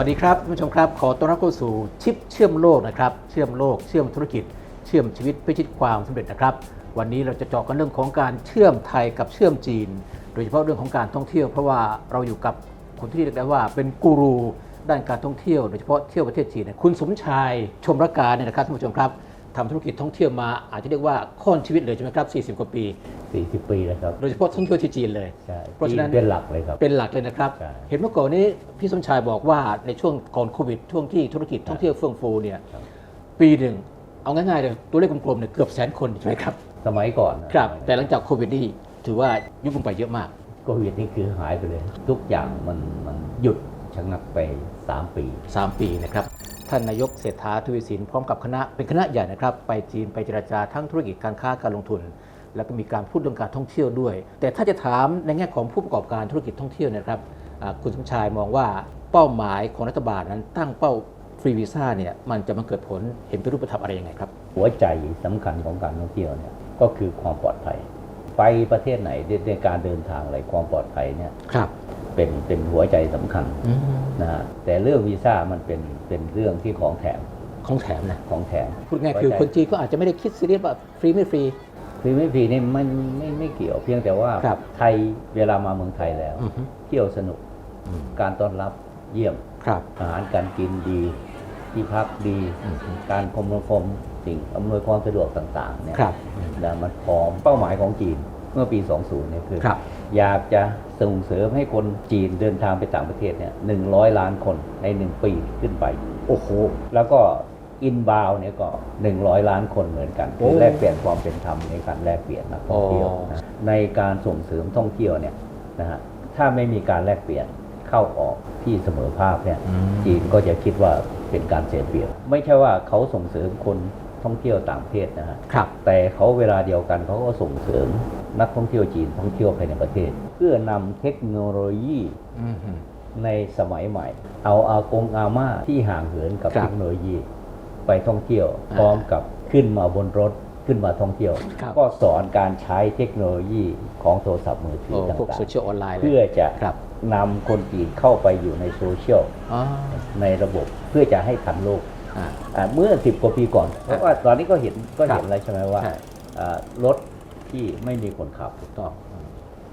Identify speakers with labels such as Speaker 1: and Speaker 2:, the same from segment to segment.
Speaker 1: สวัสดีครับท่านผู้ชมครับ ขอต้อนรับเข้าสู่ชิปเชื่อมโลกนะครับ เชื่อมโลก เชื่อมธุรกิจ เชื่อมชีวิตพิชิตความสำเร็จนะครับ วันนี้เราจะเจาะกันเรื่องของการเชื่อมไทยกับเชื่อมจีน โดยเฉพาะเรื่องของการท่องเที่ยว เพราะว่าเราอยู่กับคนที่เรียกได้ว่าเป็นกูรูด้านการท่องเที่ยว โดยเฉพาะเที่ยวประเทศจีนคุณสมชายชมรการเนี่ยนะครับท่านผู้ชมครับ ทำธุรกิจท่องเที่ยวมาอาจจะเรียกว่าค่อนชีวิตเลยใช่ไหมครับ 40 กว่าปี
Speaker 2: 40 ปีแล้วครับ
Speaker 1: โดยเฉพาะท่องเที่ยวที่จีนเลย
Speaker 2: ใช่
Speaker 1: เพราะฉะนั้น
Speaker 2: จีเป็นหลักเลยครับ
Speaker 1: เป็นหลักเลยนะครับ
Speaker 2: ใช่
Speaker 1: เห็นเมื่อก่อนนี้พี่สมชายบอกว่าในช่วงก่อนโควิดช่วงที่ธุรกิจท่องเที่ยวเฟื่องฟูเนี่ย
Speaker 2: ครับ
Speaker 1: ปีหนึ่งเอาง่ายๆเลยตัวเลขกลมๆเนี่ยเกือบแสนคนใช่ไหมครับ
Speaker 2: สมัยก่อนนะครับ
Speaker 1: แต่หลังจากโควิดนี่ถือว่ายุบลงไปเยอะมาก
Speaker 2: โควิดนี่คือหายไปเลย ทุกอย่างมันมันหยุดชะงักไป 3 ปี
Speaker 1: 3 ปีนะครับ ท่านนายกเศรษฐาทวีสินพร้อมกับคณะเป็นคณะใหญ่นะครับ ไปจีนไปเจราจาทั้งธุรกิจการค้าการลงทุน แล้วก็มีการพูดเรื่องการท่องเที่ยวด้วย แต่ถ้าจะถามในแง่ของผู้ประกอบการธุรกิจท่องเที่ยวเนยนะครับอ่าคุณสมชายมองว่าเป้าหมายของรัฐบาลนั้นตั้งเป้าฟรีวีซ่าเนี่ยมันจะมาเกิดผลเห็นเป็นรูปธรรมอะไรยังไงครับ
Speaker 2: หัวใจสำคัญของการท่องเที่ยวเนี่ยก็คือความปลอดภัย ไปประเทศไหนในในการเดินทางอะไรความปลอดภัยเนี่ย
Speaker 1: ครับ
Speaker 2: เป็นเป็นหัวใจสำคัญนะฮะแต่เรื่องวีซ่ามันเป็นเป็นเรื่องที่ของแถม
Speaker 1: ของแถมนะ
Speaker 2: ของแถม
Speaker 1: พูดง่ายคือคนจีนก็อาจจะไม่ได้คิดซีเรียสว่าฟรีไม่ฟรี
Speaker 2: ฟรีไม่ฟรีนี่มันไม่ไม่เกี่ยวเพียงแต่ว่า
Speaker 1: ครับ
Speaker 2: ไทยเวลามาเมืองไทยแล้ว
Speaker 1: อือฮึ
Speaker 2: เที่ยวสนุกการต้อนรับเยี่ยม
Speaker 1: ครับ
Speaker 2: อาหารการกินดี ที่พักดี
Speaker 1: อืม
Speaker 2: การคมนาคมสิ่งอำนวยความสะดวกต่างๆเนี่ย
Speaker 1: ครับ
Speaker 2: นะมันพร้อมเป้าหมายของจีน เมื่อปี 20เนี่ยคือ
Speaker 1: ครับ
Speaker 2: อยากจะส่งเสริมให้คนจีนเดินทางไปต่างประเทศเนี่ยหนึ่งล้านคนใน 1 ปีขึ้นไป
Speaker 1: โอ้โห
Speaker 2: แล้วก็อินบาวเนี่ยก็ 100 ล้านคนเหมือนกัน
Speaker 1: โอ้
Speaker 2: คือแลกเปลี่ยนความเป็นธรรมในการแลกเปลี่ยนนักท่องเที่ยว
Speaker 1: อ๋อ
Speaker 2: นะในการส่งเสริมท่องเที่ยวเนี่ยนะฮะถ้าไม่มีการแลกเปลี่ยนเข้าออกที่เสมอภาคเนี่ยจีนก็จะคิดว่าเป็นการเสียเปรียบไม่ใช่ว่าเขาส่งเสริมคนท่องเที่ยวต่างประเทศนะฮะ
Speaker 1: ครับ
Speaker 2: แต่เขาเวลาเดียวกันเขาก็ส่งเสริม นักท่องเที่ยวจีนท่องเที่ยวภายในประเทศ เพื่อนำเทคโนโลยี
Speaker 1: อืมฮึ
Speaker 2: ในสมัยใหม่ เอาอากงอาม่าที่ห่างเหินกับ
Speaker 1: ครับ
Speaker 2: เทคโนโลยี ไปท่องเที่ยว
Speaker 1: อ่า
Speaker 2: พร้อมกับขึ้นมาบนรถขึ้นมาท่องเที่ยว
Speaker 1: ครับ
Speaker 2: ก็สอนการใช้เทคโนโลยีของโทรศัพท์มือถื
Speaker 1: โอ้
Speaker 2: อต่า
Speaker 1: พวก
Speaker 2: ง
Speaker 1: โซเชียลออนไลน์
Speaker 2: ๆ
Speaker 1: เลย
Speaker 2: เพื่อจะ
Speaker 1: ครับ
Speaker 2: นำคนจีนเข้าไปอยู่ในโซเชียล
Speaker 1: อ๋อ
Speaker 2: ในระบบเพื่อจะให้ทันโลก
Speaker 1: อ่า
Speaker 2: อ่าเมื่อสิบกว่าปีก่อน เพราะว่าตอนนี้ก็เห็นก็เห็น
Speaker 1: ครับ
Speaker 2: แล้วใช่ไหมว่า
Speaker 1: ใช่
Speaker 2: อ่ารถ ที่ไม่มีคนขับ
Speaker 1: ถูกต้อง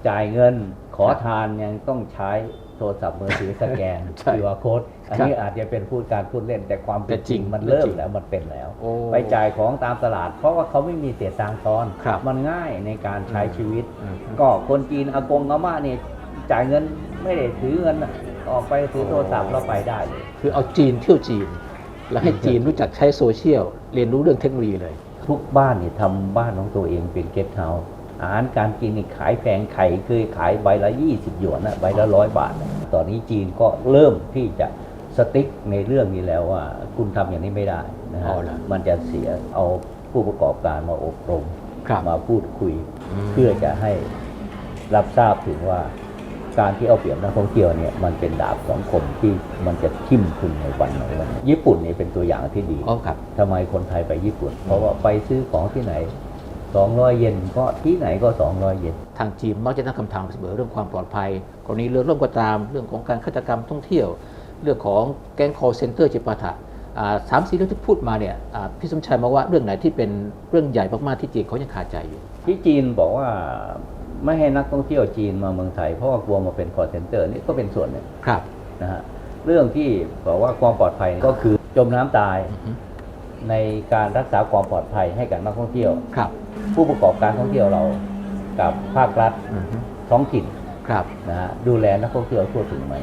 Speaker 2: จ่ายเงินขอ
Speaker 1: ครับ
Speaker 2: ทานยังต้องใช้โทรศัพท์มือถือสแกน
Speaker 1: ใช่
Speaker 2: QR code อันนี้อาจจะเป็นพูดการพูดเล่น แต่ความเป็น
Speaker 1: แต่จ
Speaker 2: จ
Speaker 1: ริ
Speaker 2: ริ
Speaker 1: ง
Speaker 2: งมัน
Speaker 1: เป็น
Speaker 2: เริ่
Speaker 1: จ
Speaker 2: ม
Speaker 1: ริง
Speaker 2: แล้วมันเป็นแล้ว
Speaker 1: โอ้
Speaker 2: ไปจ่ายของตามตลาด เพราะว่าเขาไม่มีเสียตังค์ทอน
Speaker 1: ครับ
Speaker 2: มันง่ายในการใช้ชีวิต
Speaker 1: อืม
Speaker 2: ก็คนจีนอากงอาม่าเนี่ยจ่ายเงินไม่ได้ถือเงินน่ะออกไปถือโทรศัพท์แล้วไปได้เลย
Speaker 1: คือเอาจีนเที่ยวจีน แล้วให้จีนรู้จักใช้โซเชียลเรียนรู้เรื่องเทคโนโลยีเลย
Speaker 2: ทุกบ้านเนี่ยทำบ้านของตัวเองเป็นเก็ตเฮาส์อาหารการกินนี่ขายแพงไข่เคยขายใบละ 20 หยวนนะใบละร้อยบาทนะตอนนี้จีนก็เริ่มที่จะสติ๊กในเรื่องนี้แล้วว่า คุณทำอย่างนี้ไม่ได้นะฮะ
Speaker 1: เอาล่ะ
Speaker 2: มันจะเสียเอาผู้ประกอบการมาอบรม
Speaker 1: ครับ
Speaker 2: มาพูดคุย
Speaker 1: อืม
Speaker 2: เพื่อจะให้รับทราบถึงว่า การที่เอาเปรียบนักท่องเที่ยวเนี่ยมันเป็นดาบสองคมที่มันจะทิ่มคุณในวันไหนวันหนึ่งญี่ปุ่นนี่เป็นตัวอย่างที่ดี
Speaker 1: อ๋อครับ
Speaker 2: ทำไมคนไทยไปญี่ปุ่น เพราะว่าไปซื้อของที่ไหน 200 เยนก็ที่ไหนก็ 200 เยน
Speaker 1: ทางจีนมักจะตั้งคำถามเสมอเรื่องความปลอดภัยกรณีเรื่องร่วมก็ตามเรื่องของการฆาตกรรมท่องเที่ยว เรื่องของแก๊ง call center จิปาถะอ่าสามสี่เรื่องที่พูดมาเนี่ยอ่าพี่สมชายมองว่าเรื่องไหนที่เป็นเรื่องใหญ่มากๆที่จีนเขายังคาใจอยู่
Speaker 2: ที่จีนบอกว่า ไม่ให้นักท่องเที่ยวจีนมาเมืองไทย เพราะว่ากลัวมาเป็นคอร์เซนเตอร์นี่ก็เป็นส่วนหนึ่ง
Speaker 1: ครับ
Speaker 2: นะฮะเรื่องที่บอกว่าความปลอดภัยก็คือจมน้ำตาย
Speaker 1: อือฮึ
Speaker 2: ในการรักษาความปลอดภัยให้กับนักท่องเที่ยว
Speaker 1: ครับ
Speaker 2: ผู้ประกอบการท่องเที่ยวเรากับภาครัฐ
Speaker 1: อือฮึ
Speaker 2: ท้องถิ่น
Speaker 1: ครับ
Speaker 2: นะฮะดูแลนักท่องเที่ยวทั่วถึงไหม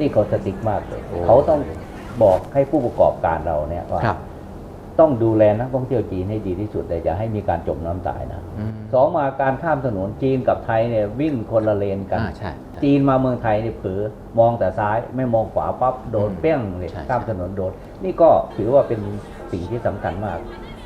Speaker 2: นี่เขาสติ๊กมากเลย
Speaker 1: โอ้
Speaker 2: เขาต้องบอกให้ผู้ประกอบการเราเนี่ยว่า
Speaker 1: ครับ
Speaker 2: ต้องดูแลนักท่องเที่ยวจีนให้ดีที่สุดแต่อย่าให้มีการจมน้ำตายนะ
Speaker 1: อืม
Speaker 2: สองมาการข้ามถนนจีนกับไทยเนี่ยวิ่งคนละเลนกัน
Speaker 1: อ่าใช่ใช่
Speaker 2: จีนมาเมืองไทยเนี่ยเผลอมองแต่ซ้ายไม่มองขวาปั๊บโดน
Speaker 1: อืม
Speaker 2: เปี้ยงเลย
Speaker 1: ใช่
Speaker 2: ข้ามถนนโดนนี่ก็ถือว่าเป็นสิ่งที่สำคัญมาก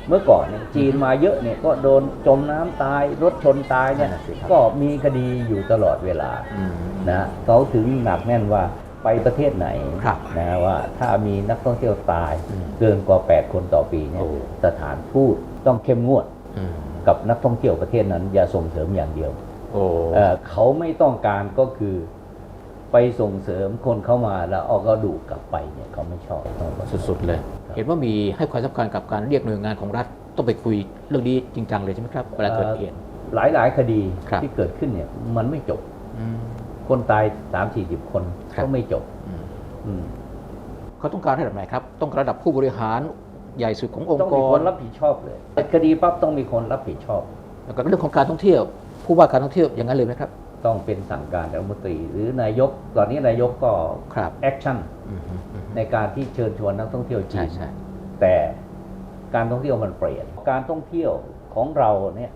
Speaker 2: เมื่อก่อนเนี่ยจีนมาเยอะเนี่ยก็โดนจมน้ำตายรถชนตายเนี่ย
Speaker 1: นั่นน่ะสิครับ
Speaker 2: ก็มีคดีอยู่ตลอดเวลา
Speaker 1: อืม
Speaker 2: นะเขาถึงหนักแน่นว่า ไปประเทศไหน
Speaker 1: ครับ
Speaker 2: นะว่าถ้ามีนักท่องเที่ยวตาย
Speaker 1: อืม
Speaker 2: เกินกว่า 8 คนต่อปีเนี่ย
Speaker 1: โอ้
Speaker 2: สถานทูตต้องเข้มงวด
Speaker 1: อืม
Speaker 2: กับนักท่องเที่ยวประเทศนั้น อย่าส่งเสริมอย่างเดียว
Speaker 1: โอ้
Speaker 2: เอ่อเขาไม่ต้องการก็คือไปส่งเสริมคนเข้ามาแล้วเอาก็ดูกลับไปเนี่ยเขาไม่ชอบ
Speaker 1: สุดๆเลย
Speaker 2: ครับ
Speaker 1: เห็นว่ามีให้ความสำคัญกับการเรียกหน่วยงานของรัฐต้องไปคุยเรื่องนี้จริงจังเลยใช่ไหมครับเวลาเกิดเหตุ
Speaker 2: หลายหลายๆคดี
Speaker 1: ครับ
Speaker 2: ที่เกิดขึ้นเนี่ยมันไม่จบ
Speaker 1: อืม
Speaker 2: คนตายสามสี่สิบคน
Speaker 1: ครับ
Speaker 2: ก็ไม่จบ
Speaker 1: อืม
Speaker 2: อืม
Speaker 1: เขาต้องการระดับไหนครับ ต้องการระดับผู้บริหารใหญ่สุดขององ
Speaker 2: ต้อง
Speaker 1: ค์ก
Speaker 2: มีค
Speaker 1: ร
Speaker 2: นรับผิดชอบเลยแต่คดีปั๊บต้องมีคนรับผิดชอบ
Speaker 1: แล้วก็เรื่องของการท่องเที่ยวผู้ว่าการท่องเที่ยวอย่างนั้นเลยไหมครับ
Speaker 2: ต้องเป็นสั่งการรัฐมนตรี หรือนายกตอนนี้นายกก็
Speaker 1: ครับ
Speaker 2: แอคชั่น
Speaker 1: อืมอืมอืม
Speaker 2: ในการที่เชิญชวนนักท่องเที่ยวจี
Speaker 1: ใช่
Speaker 2: น
Speaker 1: ใช่
Speaker 2: แต่การท่องเที่ยวมันเปลี่ยน การท่องเที่ยวของเราเนี่ย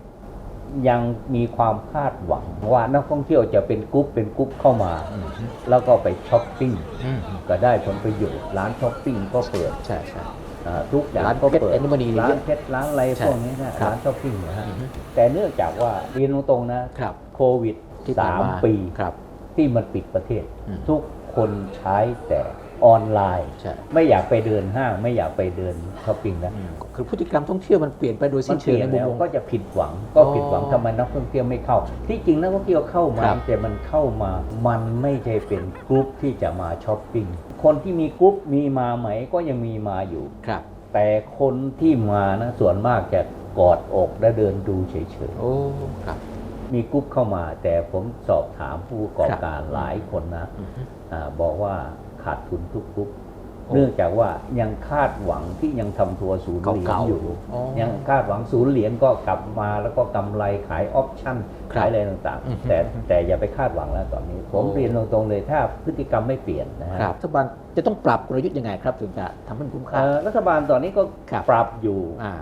Speaker 2: ยังมีความคาดหวังว่านักท่องเที่ยวจะเป็นกรุ๊ปเป็นกรุ๊ปเข้ามา
Speaker 1: อืม
Speaker 2: แล้วก็ไปช้อปปิ้ง
Speaker 1: อืม
Speaker 2: ก็ได้ผลประโยชน์ร้านช้อปปิ้งก็เปิด
Speaker 1: ใช่ใช่
Speaker 2: อ่าทุกอย่าง
Speaker 1: ร้าน
Speaker 2: ก็
Speaker 1: เพชร
Speaker 2: เปิด
Speaker 1: อัญมณีเนี่ย
Speaker 2: ร้า
Speaker 1: เย
Speaker 2: น
Speaker 1: อะ
Speaker 2: เพชรร้านอะไร
Speaker 1: ใช่
Speaker 2: พวกนี้นะครับร้านช้อปปิ้งนะฮะ
Speaker 1: อืม
Speaker 2: แต่เนื่องจากว่าเรียนตรงๆนะครับโควิด
Speaker 1: ที่ผ่าน
Speaker 2: สาม
Speaker 1: มา
Speaker 2: ปี
Speaker 1: ครับ
Speaker 2: ที่มันปิดประเทศ
Speaker 1: อืม
Speaker 2: ทุกคนใช้แต่ออนไลน์
Speaker 1: ใช่
Speaker 2: ไม่อยากไปเดินห้างไม่อยากไปเดินช้อปปิ้งแล้ว
Speaker 1: อืม คือพฤติกรรมท่องเที่ยวมันเปลี่ยนไปโดย
Speaker 2: มั
Speaker 1: สิ้
Speaker 2: น
Speaker 1: น
Speaker 2: เป
Speaker 1: เชิง
Speaker 2: ลี่ยน
Speaker 1: ในมุม
Speaker 2: แล้ว
Speaker 1: มอง
Speaker 2: ก็จะผิดหวังก็ผิดหวัง
Speaker 1: อ๋อ
Speaker 2: ทำไมนักท่องเที่ยวไม่เข้า ที่จริงนักท่องเที่ยวเข้ามา
Speaker 1: ครับ
Speaker 2: แต่มันเข้ามา มันไม่ใช่เป็นกรุ๊ปที่จะมาช้อปปิ้งคนที่มีกรุ๊ปมีมาไหมก็ยังมีมาอยู่
Speaker 1: ครับ
Speaker 2: แต่คนที่มานะส่วนมากจะกอดอกและเดินดูเฉย
Speaker 1: โอ้ครับ
Speaker 2: ๆมีกรุ๊ปเข้ามา แต่ผมสอบถามผู้ประกอบการหลายคนนะ
Speaker 1: อืม
Speaker 2: อาบอกว่าขาดทุนทุกกรุ๊ป
Speaker 1: โอ้
Speaker 2: เนื่องจากว่ายังคาดหวังที่ยังทำทัวร์ศูนย์เหรียญ
Speaker 1: เก่าๆ
Speaker 2: อยู่
Speaker 1: อ๋อ
Speaker 2: ยังคาดหวังศูนย์เหรียญก็กลับมาแล้วก็กำไรขายออปชั่น
Speaker 1: ครับ
Speaker 2: ขายอะไรต่าง
Speaker 1: อืม
Speaker 2: ๆแต่แต่อย่าไปคาดหวังแล้วตอนนี้ ผม
Speaker 1: โอ้
Speaker 2: เรียนตรงๆเลยถ้าพฤติกรรมไม่เปลี่ยนนะฮะ
Speaker 1: ครับรัฐบาลจะต้องปรับกลยุทธ์ยังไงครับ ถึงจะทำให้มันคุ้มค่า
Speaker 2: เอ่อรัฐบาลตอนนี้ก็
Speaker 1: ครับ
Speaker 2: ปรับอยู่
Speaker 1: อ่า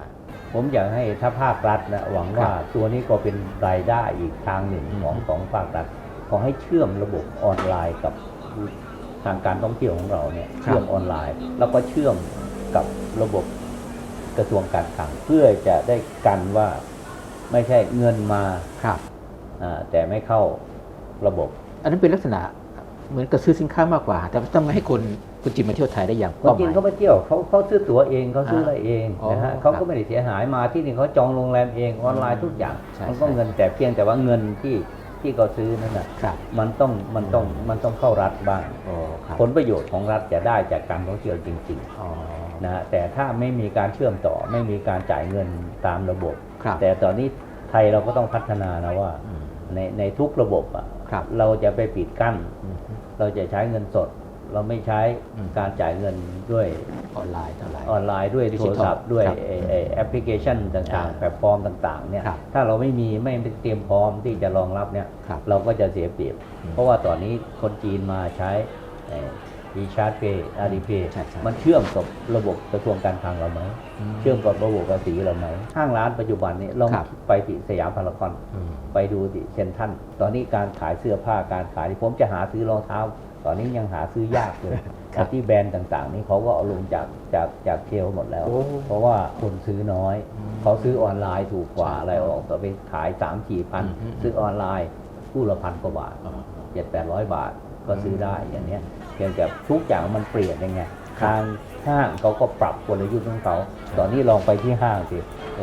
Speaker 2: ผมอยากให้ถ้าภาครัฐนะหวังว่า
Speaker 1: ครับ
Speaker 2: ตัวนี้ก็เป็นรายได้อีกทางหนึ่ง
Speaker 1: อืม
Speaker 2: ของของภาครัฐขอให้เชื่อมระบบออนไลน์กับ ทางการท่องเที่ยวของเราเนี่ยเชื่อมออนไลน์ แล้วก็เชื่อมกับระบบกระทรวงการคลังเพื่อจะได้กันว่าไม่ใช่เงินมา
Speaker 1: ครับ
Speaker 2: อ่าแต่ไม่เข้าระบบ
Speaker 1: อันนั้นเป็นลักษณะเหมือนกับซื้อสินค้ามากกว่า แต่ต้องให้คนคนจีนมาเที่ยวไทยได้อย่าง
Speaker 2: คน
Speaker 1: เป้าห
Speaker 2: จีน
Speaker 1: มาย
Speaker 2: เขามาเที่ยวเขาเขาซื้อตั๋วเองเขาซื้ออะไรเอง
Speaker 1: อ๋อ
Speaker 2: นะฮะ
Speaker 1: ครับ
Speaker 2: เขาก็ไม่ได้เสียหายมาที่นี่เขาจองโรงแรมเองออนไลน์ทุกอย่าง
Speaker 1: ใช่
Speaker 2: มันก็
Speaker 1: ใช่
Speaker 2: เงินแต่เพียงแต่ว่าเงินที่ ที่เขาซื้อนั่นน่ะ
Speaker 1: ครับ
Speaker 2: มันต้องมันต้องมันต้องเข้ารัฐบ้าง
Speaker 1: โอ้ครับ
Speaker 2: ผลประโยชน์ของรัฐจะได้จากการท่องเที่ยวจริง
Speaker 1: อ๋อ
Speaker 2: ๆนะฮะแต่ถ้าไม่มีการเชื่อมต่อไม่มีการจ่ายเงินตามระบบ
Speaker 1: ครับ
Speaker 2: แต่ตอนนี้ไทยเราก็ต้องพัฒนานะว่า
Speaker 1: อืม
Speaker 2: ในในทุกระบบอะ
Speaker 1: ครับ
Speaker 2: เราจะไปปิดกั้น
Speaker 1: อืม
Speaker 2: เราจะใช้เงินสด เราไม่ใช้
Speaker 1: อืม
Speaker 2: การจ่ายเงินด้วย
Speaker 1: ออนไลน์เท่าไหร่
Speaker 2: ออนไลน์ด้วย
Speaker 1: ดิ
Speaker 2: โท
Speaker 1: จิ
Speaker 2: ร
Speaker 1: ทัล
Speaker 2: ศัพท์ด้วย
Speaker 1: ครับ
Speaker 2: ไอ้ไอ้แอปพลิเคชันต่าง
Speaker 1: อ่า
Speaker 2: ๆแพลตฟอร์มต่างๆเนี่ย
Speaker 1: ครับ
Speaker 2: ถ้าเราไม่มีไม่เตรียมพร้อมที่จะรองรับเนี่ย
Speaker 1: ครับ
Speaker 2: เราก็จะเสียเปรียบ
Speaker 1: อืม
Speaker 2: เพราะว่าตอนนี้คนจีนมาใช้วีชาร์ดเพย์อารีเพย์
Speaker 1: ใช่ใช่
Speaker 2: มันเชื่อมกับระบบกระทรวงการคลังเราไหม
Speaker 1: อืม
Speaker 2: เชื่อมกับระบบภาษีเราไหม ห้างร้านปัจจุบันนี้ลอง
Speaker 1: ครับ
Speaker 2: ไปที่สยามพารากอน
Speaker 1: อืม
Speaker 2: ไปดูที่เซนทรันตอนนี้การขายเสื้อผ้าการขายที่ผมจะหาซื้อรองเท้า ตอนนี้ยังหาซื้อยากเลย
Speaker 1: ครับ
Speaker 2: ที่แบรนด์ต่างๆ นี่เขาก็เอาลงจากจากจากเชลฟ์หมดแล้ว
Speaker 1: โอ้
Speaker 2: เพราะว่าคนซื้อน้อย
Speaker 1: อืม
Speaker 2: เขาซื้อออนไลน์ถูกกว่า
Speaker 1: ใช่
Speaker 2: อะไรออกก็ไปขายสามสี่พัน
Speaker 1: อืม
Speaker 2: ซื้อออนไลน์คู่ละพันกว่าบาท
Speaker 1: อ๋อ
Speaker 2: เจ็ดแปดร้อยบาทก็ซื้อได้อย่างเนี้ยเพียงแต่ทุกอย่างมันเปลี่ยนยังไง
Speaker 1: ครับ
Speaker 2: ทาง ห้างเขาก็ปรับกลยุทธ์ของเขา ตอนนี้ลองไปที่ห้างสิ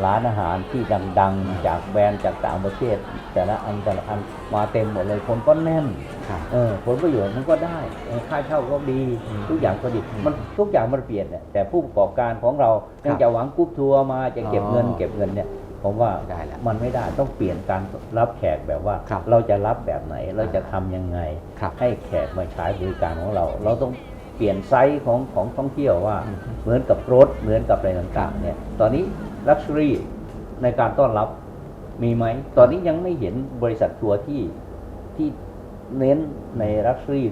Speaker 2: ร้านอาหารที่ดังๆ จากแบรนด์จากต่างประเทศ แต่ละอันแต่ละอันมาเต็มหมดเลยคนก็แน่น
Speaker 1: ครับ
Speaker 2: เออผลประโยชน์มันก็ได้เออค่าเช่าก็ดี
Speaker 1: อืม
Speaker 2: ทุกอย่างก็ดีมันทุกอย่างมันเปลี่ยนเนี่ยแต่ผู้ประกอบการของเรา
Speaker 1: ครับ
Speaker 2: ยังจะหวังกรุ๊ปทัวร์มาจะเก็บเงิน
Speaker 1: อ๋อ
Speaker 2: เก็บเงินเนี่ยผมว่า
Speaker 1: ได้แล้ว
Speaker 2: มันไม่ได้ต้องเปลี่ยนการรับแขกแบบว่า
Speaker 1: ครับ
Speaker 2: เราจะรับแบบไหนเราจะทำยังไง
Speaker 1: ครับ
Speaker 2: ให้แขกมาใช้บริการของเรา เราต้อง เปลี่ยนไซส์ของของท่องเที่ยวว่า
Speaker 1: อืม
Speaker 2: เหมือนกับรถเหมือนกับอะไรต่างๆเนี่ยตอนนี้ลักชัวรี่ในการต้อนรับมีไหม ตอนนี้ยังไม่เห็นบริษัททัวร์ที่ที่เน้นในลักชัวรี่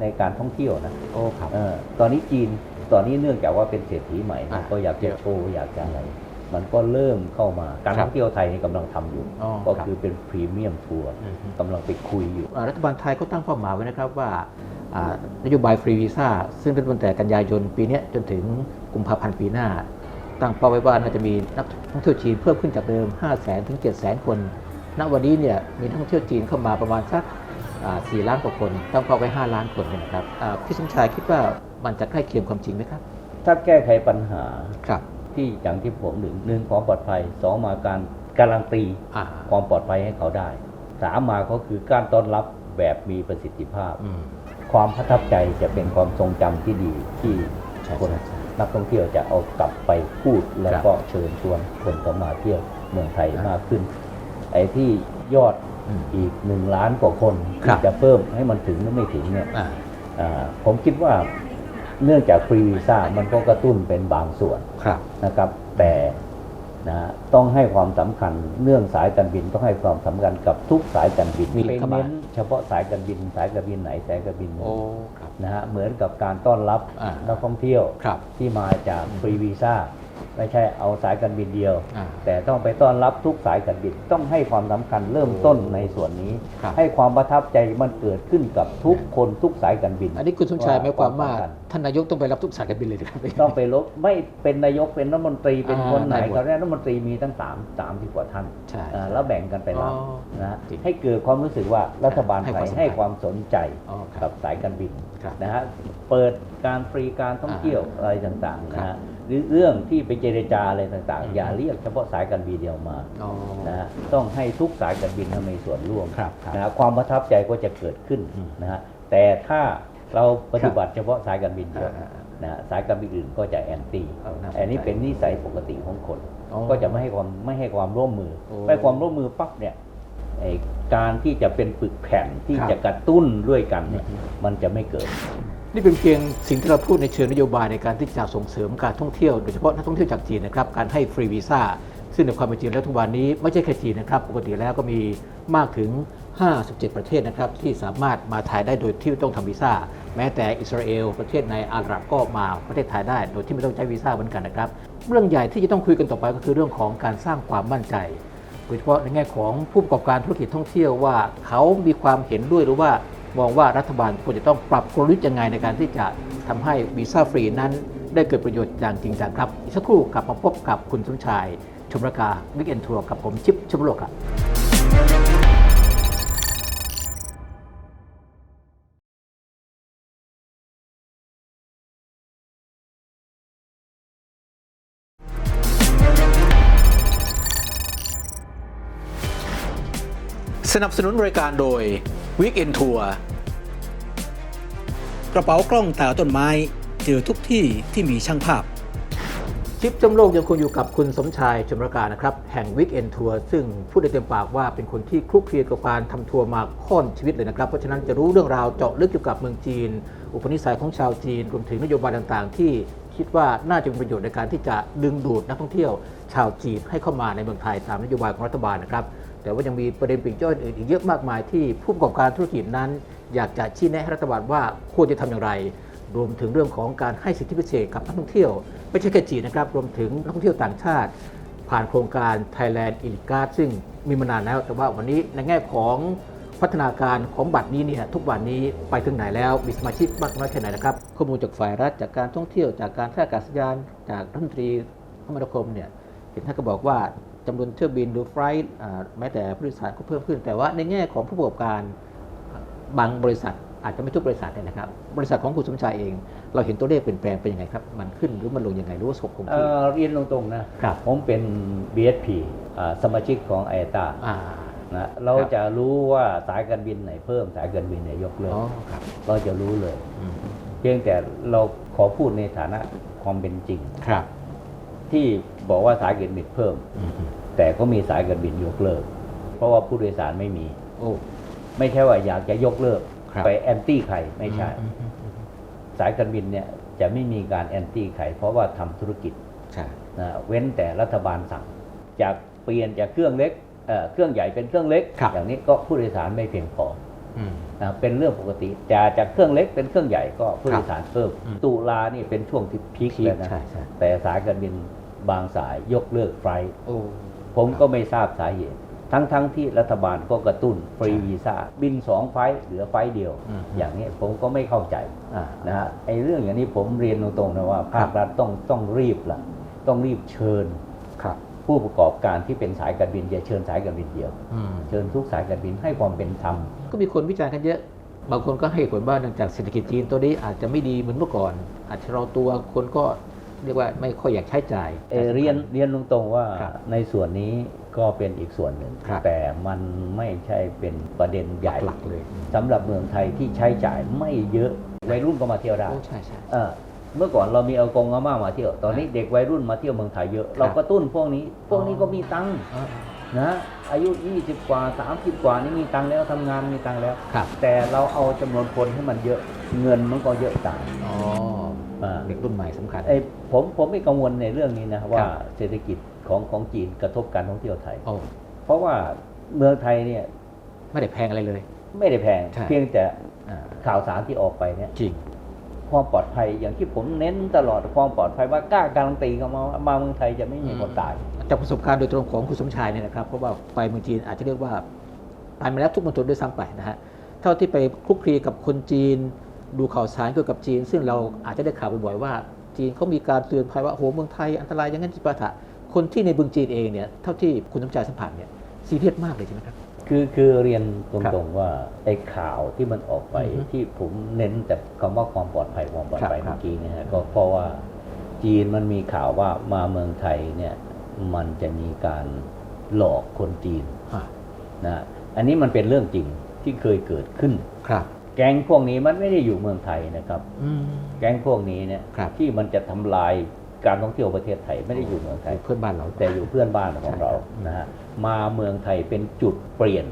Speaker 2: ในการท่องเที่ยวนะ
Speaker 1: โอ้ครับ
Speaker 2: เออตอนนี้จีนตอนนี้เนื่องจากว่าเป็นเศรษฐีใหม่
Speaker 1: อ่า
Speaker 2: ก็อยากจะโชว์อยากจะอะไร มันก็เริ่มเข้ามา การ
Speaker 1: ครับ
Speaker 2: ท่องเที่ยวไทยนี่กำลังทำอยู่
Speaker 1: อ๋อ
Speaker 2: ก็
Speaker 1: ครับ
Speaker 2: คือเป็นพรีเมียมทัวร์
Speaker 1: อืม
Speaker 2: กำลังไปคุยอยู่
Speaker 1: อ่ารัฐบาลไทยก็ตั้งเป้าหมายไว้นะครับว่าอ่านโยบายฟรีวีซ่าซึ่งเป็นตั้งแต่กันยายนปีเนี้ยจนถึงกุมภาพันธ์ปีหน้า ตั้งเป้าไว้ว่าน่าจะมีนักท่องเที่ยวจีนเพิ่มขึ้นจากเดิม 5 0 0 0 0 0ถึง 7 0 0 0 0คน ณ วันนี้เนี่ยมีนักท่องเที่ยวจีนเข้ามาประมาณสักอ่า4ล้านกว่าคน ตั้งเป้าไว้ 5 ล้านคนเนี่ยนะครับอ่าพี่สมชายคิดว่ามันจะใกล้เคียงความจริงไหมครับ
Speaker 2: ถ้าแก้ไขปัญหา
Speaker 1: ครับ
Speaker 2: ที่อย่างที่ผมหนึ่งหนึ่งความปลอดภัยสองมาการการันตี
Speaker 1: อ่า
Speaker 2: ความปลอดภัยให้เขาได้สามมาก็คือการต้อนรับแบบมีประสิทธิภาพ
Speaker 1: อืม
Speaker 2: ความประทับใจจะเป็นความทรงจำที่ดีที่
Speaker 1: ใช่
Speaker 2: คน
Speaker 1: ใช่ใช่
Speaker 2: นักท่องเที่ยวจะเอากลับไปพูดแล้ว
Speaker 1: ครับ
Speaker 2: ก็เชิญชวนคนเข้ามาเที่ยวเมืองไทย
Speaker 1: ครับ
Speaker 2: มากขึ้น ไอ้ที่ยอด
Speaker 1: อืม
Speaker 2: อีกหนึ่งล้านกว่าคน
Speaker 1: ครั
Speaker 2: ที่
Speaker 1: บ
Speaker 2: จะเพิ่มให้มันถึงหรือไม่ถึงเนี่ย
Speaker 1: อ่า
Speaker 2: อ่าผมคิดว่า เนื่องจากฟรีวีซ่ามันก็กระตุ้นเป็นบางส่วน
Speaker 1: ครับ
Speaker 2: นะครับ แต่นะต้องให้ความสำคัญเรื่องสายการบินต้องให้ความสำคัญกับทุกสายการบิน
Speaker 1: มี
Speaker 2: ไป
Speaker 1: เข้ามา
Speaker 2: เน้นเฉพาะสายการบินสายการบินไหนสายการบินหนึ่ง
Speaker 1: โอ้ครับ
Speaker 2: นะฮะเหมือนกับการต้อนรับ
Speaker 1: อ่า
Speaker 2: นักท่องเที่ยว
Speaker 1: ครับ
Speaker 2: ที่มาจากฟรีวีซ่า ไม่ใช่เอาสายการบินเดียว
Speaker 1: อ่า
Speaker 2: แต่ต้องไปต้อนรับทุกสายการบินต้องให้ความสำคัญเริ่มต้นในส่วนนี้
Speaker 1: ครับ
Speaker 2: ให้ความประทับใจมันเกิดขึ้นกับทุกคนทุกสายการบิน
Speaker 1: อันนี้คุณสมชายหมายความว่า
Speaker 2: สำคัญ
Speaker 1: ท่านนายกต้องไปรับทุกสายการบินเลยนะครับ
Speaker 2: ต้องไปลบไม่เป็นนายกเป็นรัฐมนตรีเป็น
Speaker 1: อ่า
Speaker 2: คนไหน
Speaker 1: ได้หมด
Speaker 2: เขาเรียกรัฐมนตรีมีตั้งสามสามสิบกว่าท่าน
Speaker 1: ใช่
Speaker 2: อ่าแล้วแบ่งกันไปรับ
Speaker 1: อ๋อ
Speaker 2: นะฮะ
Speaker 1: จริง
Speaker 2: ให้เกิดความรู้สึกว่ารัฐบาล
Speaker 1: ให้
Speaker 2: ไท
Speaker 1: ความ
Speaker 2: ย
Speaker 1: สำคัญ
Speaker 2: ให้ความสนใจ
Speaker 1: อ๋อครับ
Speaker 2: กับสายการบิน
Speaker 1: ครับ
Speaker 2: นะฮะเปิดการฟรีการท่องเที่ยวอะไรต่างๆนะ
Speaker 1: ครั
Speaker 2: ฮะ
Speaker 1: บ
Speaker 2: หรือเรื่องที่ไปเจรจาอะไรต่าง
Speaker 1: อืม
Speaker 2: ๆอย่าเรียกเฉพาะสายการบินเดียวมา
Speaker 1: อ๋อ
Speaker 2: นะฮะต้องให้ทุกสายการบินเข้ามีส่วนร่วม
Speaker 1: ครับครับ
Speaker 2: นะฮะความประทับใจก็จะเกิดขึ้น
Speaker 1: อืม
Speaker 2: นะฮะแต่ถ้าเราปฏิบัติเฉพาะสายการบินเดียว
Speaker 1: อ่าอ่า
Speaker 2: นะฮะสายการบินอื่นก็จะแอนตี้
Speaker 1: เอาน่าสนใจ
Speaker 2: อันนี้เป็นนิสัยปกติของคน
Speaker 1: อ๋อ
Speaker 2: ก็จะไม่ให้ความไม่ให้ความร่วมมือ
Speaker 1: โอ้
Speaker 2: ไม่ให้ความร่วมมือปั๊บเนี่ยไอ้การที่จะเป็นปึกแผ่นที่
Speaker 1: ครับ
Speaker 2: จะกระตุ้นด้วยกันเนี่ย
Speaker 1: อืม
Speaker 2: มันจะไม่เกิด
Speaker 1: นี่เป็นเพียงสิ่งที่เราพูดในเชิงนโยบายในการที่จะส่งเสริมการท่องเที่ยวโดยเฉพาะนักท่องเที่ยวจากจีนนะครับการให้ฟรีวีซ่าซึ่งในความเป็นจริงแล้วทุกวันนี้ไม่ใช่แค่จีนนะครับปกติแล้วก็มีมากถึง 57 ประเทศนะครับที่สามารถมาไทยได้โดยที่ไม่ต้องทำวีซ่าแม้แต่อิสราเอลประเทศในอาหรับก็มาประเทศไทยได้โดยที่ไม่ต้องใช้วีซ่าเหมือนกันนะครับเรื่องใหญ่ที่จะต้องคุยกันต่อไปก็คือเรื่องของการสร้างความมั่นใจโดยเฉพาะในแง่ของผู้ประกอบการธุรกิจท่องเที่ยวว่า เขามีความเห็นด้วยหรือว่า มองว่ารัฐบาลควรจะต้องปรับกลยุทธ์ยังไงในการที่จะทำให้วีซ่าฟรีนั้น ได้เกิดประโยชน์อย่างจริงจังครับอีกสักครู่กลับมาพบกับคุณสมชายชมรกาวิกเอนทัวร์กับผมชิปชมโลกครับสนับสนุนรายการโดย Weekend Tour กระเป๋ากล้องตาต้นไม้ เจอทุกที่ที่มีช่างภาพ ชิปจำโลกยังคงอยู่กับคุณสมชายชมรการนะครับ แห่ง Weekend Tour ซึ่งพูดได้เต็มปากว่าเป็นคนที่คลุกคลีกับการทำทัวร์มาค่อนชีวิตเลยนะครับ เพราะฉะนั้นจะรู้เรื่องราวเจาะลึกเกี่ยวกับเมืองจีน อุปนิสัยของชาวจีน รวมถึงนโยบายต่างๆ ที่คิดว่าน่าจะเป็นประโยชน์ในการที่จะดึงดูดนักท่องเที่ยว ชาวจีนให้เข้ามาในเมืองไทยตามนโยบายของรัฐบาลนะครับ แต่ว่ายังมีประเด็นปลีกย่อยอื่นอีกเยอะมากมายที่ผู้ประกอบการธุรกิจนั้น อยากจะชี้แนะรัฐบาลว่าควรจะทำอย่างไร รวมถึงเรื่องของการให้สิทธิพิเศษกับนักท่องเที่ยวไม่ใช่แค่จีนนะครับรวมถึงนักท่องเที่ยวต่างชาติ ผ่านโครงการ Thailand e l i g a r d ซึ่งมีมานานแล้ว แต่ว่าวันนี้ในแง่ของพัฒนาการของบัตรนี้เนี่ยทุกวันนี้ไปถึงไหนแล้วมีสมาชิกมากน้อยแค่ไหนนะครับข้อมูลจากฝ่ายรัฐจากการท่องเที่ยวจากการท่าอากาศยาน จากรัฐมนตรีคมนาคมเนี่ยเห็นท่านก็บอกว่า จำนวนเที่ยวบินหรือไฟล์อ่าแม้แต่ผู้โดยสารก็เพิ่มขึ้น แต่ว่าในแง่ของผู้ประกอบการบางบริษัทอาจจะไม่ทุกบริษัทเนี่ยนะครับ บริษัทของคุณสมชายเอง เราเห็นตัวเลขเปลี่ยนแปลงเป็นยังไงครับ มันขึ้นหรือมันลงยังไงหรือว่าสกคง
Speaker 2: เอ่
Speaker 1: ที่
Speaker 2: อเรียนตรงๆนะครับผมเป็น BSP อ่าสมาชิกของไอตา
Speaker 1: อ่า
Speaker 2: นะเราจะรู้ว่าสายการบินไหนเพิ่มสายการบินไหนยกเลิก
Speaker 1: อ๋อครับ
Speaker 2: เราจะรู้เลย
Speaker 1: อืม
Speaker 2: เพียงแต่เราขอพูดในฐานะความเป็นจริง
Speaker 1: ครับ
Speaker 2: ที่บอกว่าสายการบินเพิ่ม
Speaker 1: อืม
Speaker 2: แต่ก็มีสายการบินยกเลิก เพราะว่าผู้โดยสารไม่มี
Speaker 1: โอ้
Speaker 2: ไม่ใช่ว่าอยากจะยกเลิก
Speaker 1: ครับ
Speaker 2: ไปแอนตี้ใครไม่ใช่
Speaker 1: อืมอืมอืม
Speaker 2: สายการบินเนี่ยจะไม่มีการแอนตี้ใครเพราะว่าทำธุรกิจ
Speaker 1: ใช่
Speaker 2: นะเว้นแต่รัฐบาลสั่ง จากเปลี่ยนจากเครื่องเล็กเอ่อเครื่องใหญ่เป็นเครื่องเล็ก อย่างนี้ก็ผู้โดยสารไม่เพียงพอ
Speaker 1: อืม
Speaker 2: นะเป็นเรื่องปกติจากจากเครื่องเล็กเป็นเครื่องใหญ่ก็ผู้โดยสารเพิ่ม
Speaker 1: อืม
Speaker 2: ตุลานี่เป็นช่วงที่พีค
Speaker 1: พีค
Speaker 2: แล้วนะ
Speaker 1: ใช่ใช่
Speaker 2: แต่สายการบินบางสายยกเลิกไฟลท์
Speaker 1: โอ้
Speaker 2: ผมก็ไม่ทราบสาเหตุ ทั้งทั้งที่รัฐบาลก็กระตุ้นฟรี
Speaker 1: ใช่
Speaker 2: วีซ่าบินสองไฟล์เหลือไฟล์เดียว
Speaker 1: อืม
Speaker 2: อย่างนี้ผมก็ไม่เข้าใจ
Speaker 1: อ่า
Speaker 2: นะฮะไอ้เรื่องอย่างนี้ผมเรียนตรงๆนะว่า
Speaker 1: ครั
Speaker 2: ภา
Speaker 1: บ
Speaker 2: ครัฐต้องต้องรีบละต้องรีบเชิญ
Speaker 1: ครับ
Speaker 2: ผู้ประกอบการที่เป็นสายการบินอย่าเชิญสายการบินเดียว
Speaker 1: อืม
Speaker 2: เชิญทุกสายการบินให้ความเป็นธรรม
Speaker 1: ก็มีคนวิจารณ์กันเยอะบางคนก็ให้ผลว่าเนื่องจากเศรษฐกิจจีนตัวนี้อาจจะไม่ดีเหมือนเมื่อก่อน อาจจะเราตัวคนก็ เรียกว่าไม่ค่อยอยากใช้จ่าย
Speaker 2: เอ่อเรียนเรียนตรงๆว่า
Speaker 1: ครับ
Speaker 2: ในส่วนนี้ก็เป็นอีกส่วนหนึ่ง
Speaker 1: ครับ
Speaker 2: แต่มันไม่ใช่เป็นประเด็นใหญ่
Speaker 1: หลักๆเลย
Speaker 2: สำหรับเมืองไทยที่ใช้จ่ายไม่เยอะวัยรุ่นก็มาเที่ยวได้
Speaker 1: โอ้ใช่ใช่
Speaker 2: เออเมื่อก่อนเรามีเอากงอาม่ามาเที่ยวตอนนี้เด็กวัยรุ่นมาเที่ยวเมืองไทยเยอะเรากระตุ้นพวกนี้ พวกนี้ก็มีตังค์
Speaker 1: อ่า
Speaker 2: นะอายุ 20 กว่า 30 กว่านี่มีตังค์แล้วทำงานมีตังค์แล้ว
Speaker 1: ครับ
Speaker 2: แต่เราเอาจำนวนคนให้มันเยอะเงินมันก็เยอะตาม
Speaker 1: อ๋อ
Speaker 2: อ่า
Speaker 1: เด็กรุ่นใหม่สำคัญ
Speaker 2: ไอ้ผมผมไม่กังวลในเรื่องนี้นะว่า
Speaker 1: ครับ
Speaker 2: เศรษฐกิจของของจีนกระทบการท่องเที่ยวไทย
Speaker 1: โอ้
Speaker 2: เพราะว่าเมืองไทยเนี่ย
Speaker 1: ไม่ได้แพงอะไรเลย
Speaker 2: ไม่ได้แพง
Speaker 1: ใช่
Speaker 2: เพียงแต่
Speaker 1: อ่า
Speaker 2: ข่าวสารที่ออกไปเนี่ย
Speaker 1: จริง
Speaker 2: ความปลอดภัยอย่างที่ผมเน้นตลอดความปลอดภัยว่ากล้าการันตีกันมามาเมืองไทยจะไม่มีคนตาย
Speaker 1: จากประสบการณ์โดยตรงของคุณสมชายเนี่ยนะครับเพราะว่าไปเมืองจีนอาจจะเรียกว่าไปมาแล้วทุกมณฑลด้วยซ้ำไปนะฮะเท่าที่ไปคลุกคลีกับคนจีน ดูข่าวสารเกี่ยวกับจีน ซึ่งเราอาจจะได้ข่าวบ่อยๆว่า จีนเขามีการเตือนภัยว่าโอ้โหเมืองไทยอันตรายอย่างนั้นจิปาถะคนที่ในเมืองจีนเองเนี่ยเท่าที่คุณสมชายสัมผัสเนี่ยซีเรียสมากเลยใช่ไหมครับ
Speaker 2: คือคือเรียนต
Speaker 1: ครับ
Speaker 2: รงๆว่าไอ้ข่าวที่มันออกไป
Speaker 1: อือฮึ
Speaker 2: ที่ผมเน้นแต่คำว่าความปลอดภัยความปลอดภัย
Speaker 1: ครับ
Speaker 2: เมื่อกี้เนี่ยฮะก็เพราะว่าจีนมันมีข่าวว่ามาเมืองไทยเนี่ยมันจะมีการหลอกคนจีน
Speaker 1: อ่า
Speaker 2: นะอันนี้มันเป็นเรื่องจริงที่เคยเกิดขึ้น
Speaker 1: ครับ
Speaker 2: แก๊งพวกนี้มันไม่ได้อยู่เมืองไทยนะครับ
Speaker 1: อืม
Speaker 2: แก๊งพวกนี้เนี่ย
Speaker 1: ครับ
Speaker 2: ที่มันจะทำลายการท่องเที่ยวประเทศไทยไม่ได้อยู่เมืองไทย
Speaker 1: เพื่อนบ้านเรา
Speaker 2: แต่อยู่เพื่อนบ้านของเรา
Speaker 1: ใช่ครับ
Speaker 2: นะฮะมาเมืองไทยเป็นจุดเปลี่ยน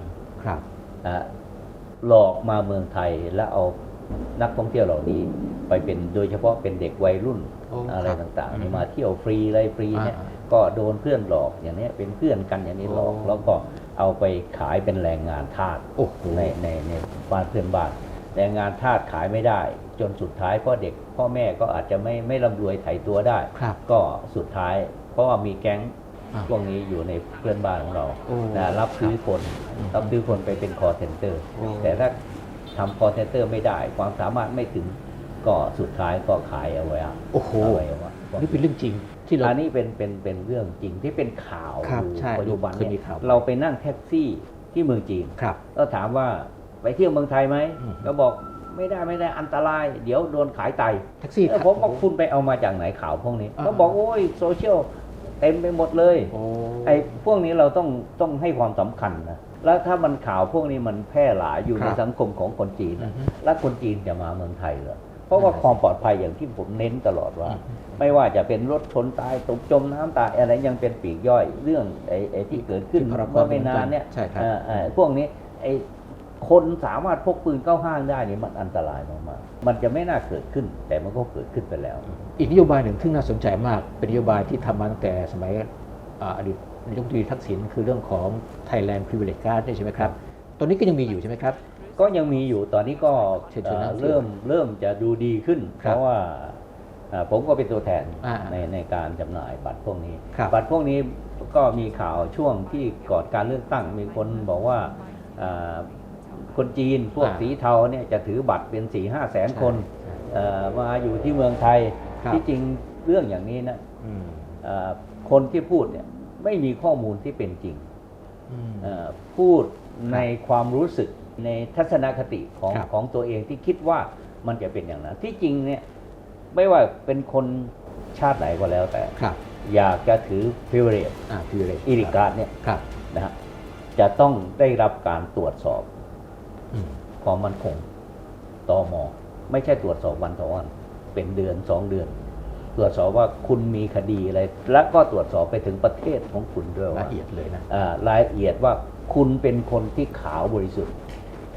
Speaker 1: ครับ
Speaker 2: นะฮะหลอกมาเมืองไทยแล้วเอานักท่องเที่ยวเหล่านี้ ไปเป็นโดยเฉพาะเป็นเด็กวัยรุ่น
Speaker 1: โอ้
Speaker 2: อะไร
Speaker 1: ครับ
Speaker 2: ต่าง
Speaker 1: อืม
Speaker 2: ๆนี่มาเที่ยวฟรีอะไรฟรีเนี่ย
Speaker 1: อ่า
Speaker 2: ก็โดนเพื่อนหลอกอย่างนี้เป็นเพื่อนกันอย่างนี้หลอก
Speaker 1: โอ้
Speaker 2: แล้วก็เอาไปขายเป็นแรงงานทาส
Speaker 1: โอ้โห
Speaker 2: ในในในบ้านเพื่อนบ้าน แรงงานทาสขายไม่ได้ จนสุดท้ายพ่อเด็กพ่อแม่ก็อาจจะไม่ไม่ร่ำรวยไถ่ตัวได้
Speaker 1: ครับ
Speaker 2: ก็สุดท้าย เพราะว่ามีแก๊ง
Speaker 1: อ่า
Speaker 2: พวกนี้อยู่ในเพื่อนบ้านของเรา
Speaker 1: โอ้
Speaker 2: นะรับซื้อคน
Speaker 1: อืม
Speaker 2: รับซื้อคนไปเป็นคอเซ็นเตอร์
Speaker 1: โอ้
Speaker 2: แต่ถ้าทำคอเซ็นเตอร์ไม่ได้ ความสามารถไม่ถึงก็สุดท้ายก็ขายเอาไว้อะ
Speaker 1: โอ้โห
Speaker 2: เอาไว้ว่า
Speaker 1: นี่เป็นเรื่องจริง ที่เรา
Speaker 2: อันนี้เป็นเป็นเป็นเรื่องจริงที่เป็นข่าว
Speaker 1: ครับ
Speaker 2: อยู่
Speaker 1: ใช่
Speaker 2: ปัจจุบัน
Speaker 1: เคยมี
Speaker 2: เนี่ย
Speaker 1: ข่าว
Speaker 2: เราไปนั่งแท็กซี่ที่เมืองจีน
Speaker 1: ครับ
Speaker 2: ก็ถามว่า ไปเที่ยวเมืองไทยไหม
Speaker 1: อืม
Speaker 2: ก็บอกไม่ได้ไม่ได้อันตราย เดี๋ยวโดนขายไต
Speaker 1: แท็กซี่
Speaker 2: แล้วผมบอกคุณไปเอามาจากไหนข่าวพวกนี้
Speaker 1: อ่า
Speaker 2: ก็บอกโอ้ยโซเชียลเต็มไปหมดเลย
Speaker 1: โอ้
Speaker 2: ไอ้พวกนี้เราต้องต้องให้ความสำคัญนะแล้วถ้ามันข่าวพวกนี้มันแพร่หลายอยู่
Speaker 1: ค
Speaker 2: ใน
Speaker 1: รับ
Speaker 2: สังคมของคนจีน
Speaker 1: อื
Speaker 2: นะ
Speaker 1: อฮึ
Speaker 2: แล้วคนจีนจะมาเมืองไทยเหรอเพราะว่า
Speaker 1: นั่นแหละ
Speaker 2: ความปลอดภัยอย่างที่ผมเน้นตลอดว่า
Speaker 1: อือฮึ
Speaker 2: ไม่ว่าจะเป็นรถชนตายตกจมน้ำตายอะไรยังเป็นปีกย่อยเรื่องไอ้ไอ้ที่เกิดขึ้น
Speaker 1: ที่พารากอน
Speaker 2: เมื่อไม่นานเนี่ย
Speaker 1: ใช่ครับ
Speaker 2: เอ่อเอ่อพวกนี้ไอ้ คนสามารถพกปืนเข้าห้างได้นี่มันอันตรายมากๆ มันจะไม่น่าเกิดขึ้น แต่มันก็เกิดขึ้นไปแล้ว
Speaker 1: อีกนโยบายหนึ่งที่น่าสนใจมาก เป็นนโยบายที่ทำมาตั้งแต่สมัยอ่าอดีตนายกรัฐมนตรีทักษิณคือเรื่องของ Thailand Privilege Card เนี่ยใช่ไหมครับ ตอนนี้ก็ยังมีอยู่ใช่ไหมครับ
Speaker 2: ก็ยังมีอยู่ ตอนนี้ก็
Speaker 1: เชิญชวนนัก
Speaker 2: เอ่อเริ่มเริ่มจะดูดีขึ้น
Speaker 1: ค
Speaker 2: เพ
Speaker 1: รับ
Speaker 2: ราะว่าเอ่อผมก็เป็นตัวแทน
Speaker 1: อ่า
Speaker 2: ในในการจำหน่ายบัตรพวกนี้
Speaker 1: ครับ
Speaker 2: บัตรพวกนี้ก็มีข่าวช่วงที่ก่อนการเลือกตั้งมีคนบอกว่าเอ่อ คนจีนพวก
Speaker 1: อ่า
Speaker 2: สีเทาเนี่ยจะถือบัตรเป็นสี่ห้าแสนคน
Speaker 1: ใช่
Speaker 2: เอ่อมาอยู่ที่เมืองไทย
Speaker 1: ครับ
Speaker 2: ที่จริงเรื่องอย่างนี้นะ
Speaker 1: อืม
Speaker 2: เอ่อคนที่พูดเนี่ยไม่มีข้อมูลที่เป็นจริง
Speaker 1: อืม
Speaker 2: เอ่อพูดในความรู้สึกในทัศนคติของ
Speaker 1: ครับ
Speaker 2: ของตัวเองที่คิดว่ามันจะเป็นอย่างนั้น ที่จริงเนี่ยไม่ว่าเป็นคนชาติไหนก็แล้วแต่
Speaker 1: ครับ
Speaker 2: อยากจะถือ privilege
Speaker 1: อ่า Privilege
Speaker 2: อิริการเนี่ย
Speaker 1: ครับ
Speaker 2: นะฮะจะต้องได้รับการตรวจสอบ
Speaker 1: อืม
Speaker 2: ความมั่นคงตอมอไม่ใช่ตรวจสอบวันต่อวัน เป็นเดือนสองเดือน ตรวจสอบว่าคุณมีคดีอะไร และก็ตรวจสอบไปถึงประเทศของคุณด้วยว่า
Speaker 1: ละเอียดเลยนะ
Speaker 2: อ่ารายละเอียดว่าคุณเป็นคนที่ขาวบริสุทธิ์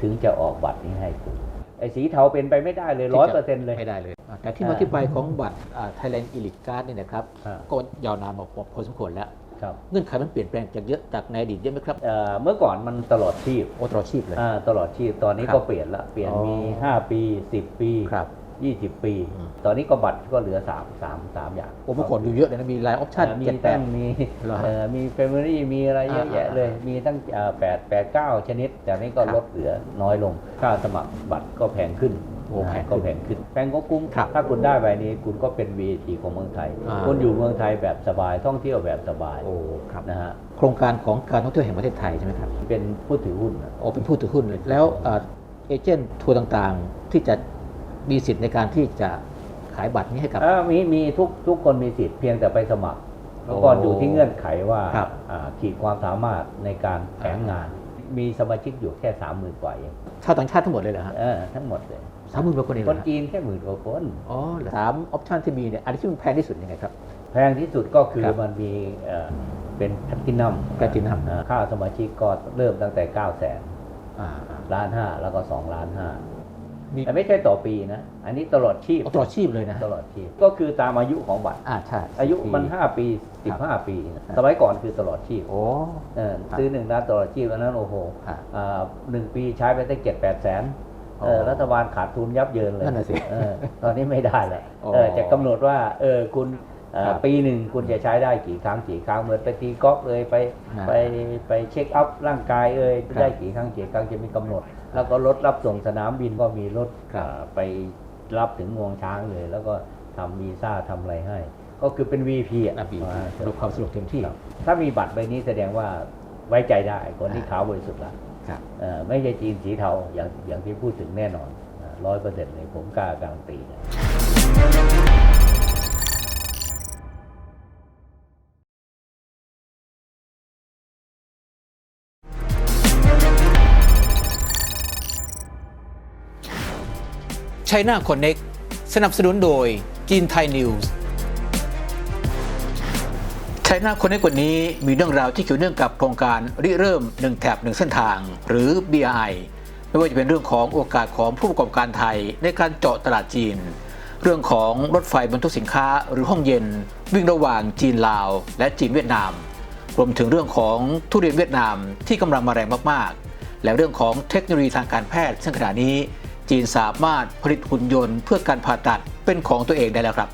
Speaker 2: ถึงจะออกบัตรนี้ให้คุณไอ้สีเทาเป็นไปไม่ได้เลยร้อยเปอร์เซ็นต์เลย
Speaker 1: ไม่ได้เลยอ่าแต่ที่มา
Speaker 2: อ่า
Speaker 1: ที่ไปของบัตรอ่า Thailand Elite Card เนี่ยนะครับ
Speaker 2: อ่า
Speaker 1: ก็ยาวนานมาพอพอสมควรแล้ว
Speaker 2: ครับ
Speaker 1: เงื่อนไขมันเปลี่ยนแปลงจากเยอะจากในอดีตเยอะไหมครับ
Speaker 2: เอ่อเมื่อก่อนมันตลอดชีพ
Speaker 1: โอตรอชีพเลย
Speaker 2: อ่าตลอดชีพตอนนี้
Speaker 1: ครับ
Speaker 2: ก็เปลี่ยนละเปลี่ยน
Speaker 1: อ๋อ
Speaker 2: มี 5 ปี 10 ปี
Speaker 1: ครับ
Speaker 2: 20ปี
Speaker 1: อืม
Speaker 2: ตอนนี้ก็บัตรก็เหลือ3 3 3อย่าง
Speaker 1: โอ้เมื่อก่อนดูเยอะเลยนะ มีหลายออปชั่น
Speaker 2: อ่ามี
Speaker 1: เจ็ดแป
Speaker 2: ตั้
Speaker 1: ด
Speaker 2: งมี
Speaker 1: เหรอฮะ
Speaker 2: เอ่อมีเฟมิลี่มีอะไรเยอะแยะ
Speaker 1: อ่า
Speaker 2: เลย มีตั้งอ่าแปดแปดเก้าชนิด แต่นี้ก็
Speaker 1: ครับ
Speaker 2: ลดเหลือน้อยลง ค่าสมัครบัตรก็แพงขึ้น
Speaker 1: โอ้
Speaker 2: นะ
Speaker 1: แพงขึ้น
Speaker 2: ก็แพงขึ้นแพงก็คุ้ม
Speaker 1: ครับ
Speaker 2: ถ้าคุณได้ใบนี้คุณก็เป็น VAT ของเมืองไทย
Speaker 1: อ่า
Speaker 2: คุณอยู่เมืองไทยแบบสบายท่องเที่ยวแบบสบาย
Speaker 1: โอ้ครับ
Speaker 2: นะฮะ
Speaker 1: โครงการของการท่องเที่ยวแห่งประเทศไทยใช่ไหมครับ
Speaker 2: เป็นผู้ถือหุ้นนะ
Speaker 1: โอ้เป็นผู้ถือหุ้นเลยแล้วเอ่อเอเจนต์ทัวร์ต่างๆ ที่จะมีสิทธิ์ในการที่จะขายบัตรนี้ให้กับ
Speaker 2: อ่ามีมีทุกทุกคนมีสิทธิ์เพียงแต่ไปสมัครเมื่อก่อนอยู่ที่เงื่อนไขว่า
Speaker 1: ครับ
Speaker 2: อ่าขีดความสามารถในการแผงงาน มีสมาชิกอยู่แค่สามหมื่นกว่าเอง
Speaker 1: ชาวต่างชาติทั้งหมดเลยเหรอฮะ
Speaker 2: เออทั้งหมดเลย
Speaker 1: สามหมื่นกว่าคนเองเห
Speaker 2: ค
Speaker 1: รอนฮะ
Speaker 2: จีนแค่หมื่นกว่าคน
Speaker 1: อ๋อเหรอสามออปชันที่มีเนี่ยอันที่มันแพงที่สุดยังไงครับ
Speaker 2: แพงที่สุดก็คือ
Speaker 1: ครับ
Speaker 2: มันมีเอ่อเป็นแพลตินัม
Speaker 1: Platinum
Speaker 2: ค่าสมาชิกก็เริ่มตั้งแต่ 9 0 0 0 0
Speaker 1: อ่าอ่า
Speaker 2: 0ล้านห้าแล้วก็2ล้านห้า
Speaker 1: มี
Speaker 2: แต่ไม่ใช่ต่อปีนะ อันนี้ตลอดชีพ
Speaker 1: ตลอดชีพเลยนะ
Speaker 2: ตลอดชีพก็คือตามอายุของบัตร
Speaker 1: อ่าใช่
Speaker 2: อายุมัน
Speaker 1: ปี
Speaker 2: 5ปี
Speaker 1: ครับ
Speaker 2: 15 ปีนะสมัยก่อนคือตลอดชีพ
Speaker 1: โอ้
Speaker 2: เออ
Speaker 1: ครับ
Speaker 2: ซื้อหนึ่งล้านตลอดชีพอันนั้นโอ้โห
Speaker 1: ครับ
Speaker 2: อ่าหนึ่งปีใช้ไปได้เจ็ดแปดแสนเออ
Speaker 1: อ๋อ
Speaker 2: รัฐบาลขาดทุนยับเยินเลย
Speaker 1: นั่นน่ะสิ
Speaker 2: เออตอนนี้ไม่ได้แล้ว
Speaker 1: อ๋อ
Speaker 2: เออจะกำหนดว่าเออคุณเอ่อ
Speaker 1: ครับ
Speaker 2: ปีหนึ่งคุณจะใช้ได้กี่ครั้งกี่ครั้งเหมือนไปตีกอล์ฟเลยไป
Speaker 1: อ่า
Speaker 2: ไปไปเช็คอัพร่างกายเอ่ย
Speaker 1: ครับ
Speaker 2: ได้กี่ครั้งกี่ครั้งจะมีกำหนด แล้วก็รถรับส่งสนามบินก็มีรถ
Speaker 1: ครับ
Speaker 2: อ่าไปรับถึงงวงช้างเลย แล้วก็ทำวีซ่าทำอะไรให้ ก็คือเป็น VP อะ
Speaker 1: อะบี
Speaker 2: ว่าเถอะ
Speaker 1: ดูความสะดวกเต็มที่
Speaker 2: ครับถ้ามีบัตรใบนี้แสดงว่าไว้ใจได้คนที่
Speaker 1: อ่า
Speaker 2: ขาวบริสุทธิ์ละ
Speaker 1: ครับ
Speaker 2: เอ่อ ไม่ใช่จีนสีเทาอย่างอย่างที่พูดถึงแน่นอนร้อยเปอร์เซ็นต์เลยผมกล้าการันตีเลย
Speaker 1: ไชน่าคอนเน็กสนับสนุนโดยจีนไทยนิวส์ ไชน่าคนเน็กวันนี้มีเรื่องราวที่เกี่ยวเนื่องกับโครงการริเริ่ม1แถบ1เส้นทาง หรือ BRI ไม่ว่าจะเป็นเรื่องของโอกาสของผู้ประกอบการไทยในการเจาะตลาดจีน เรื่องของรถไฟบรรทุกสินค้าหรือห้องเย็น วิ่งระหว่างจีนลาว และจีนเวียดนาม รวมถึงเรื่องของทุเรียนเวียดนามที่กำลังมาแรงมากๆ และเรื่องของเทคโนโลยีทางการแพทย์ ซึ่งขณะนี้จีนสามารถผลิตหุ่นยนต์เพื่อการผ่าตัดเป็นของตัวเองได้แล้วครับ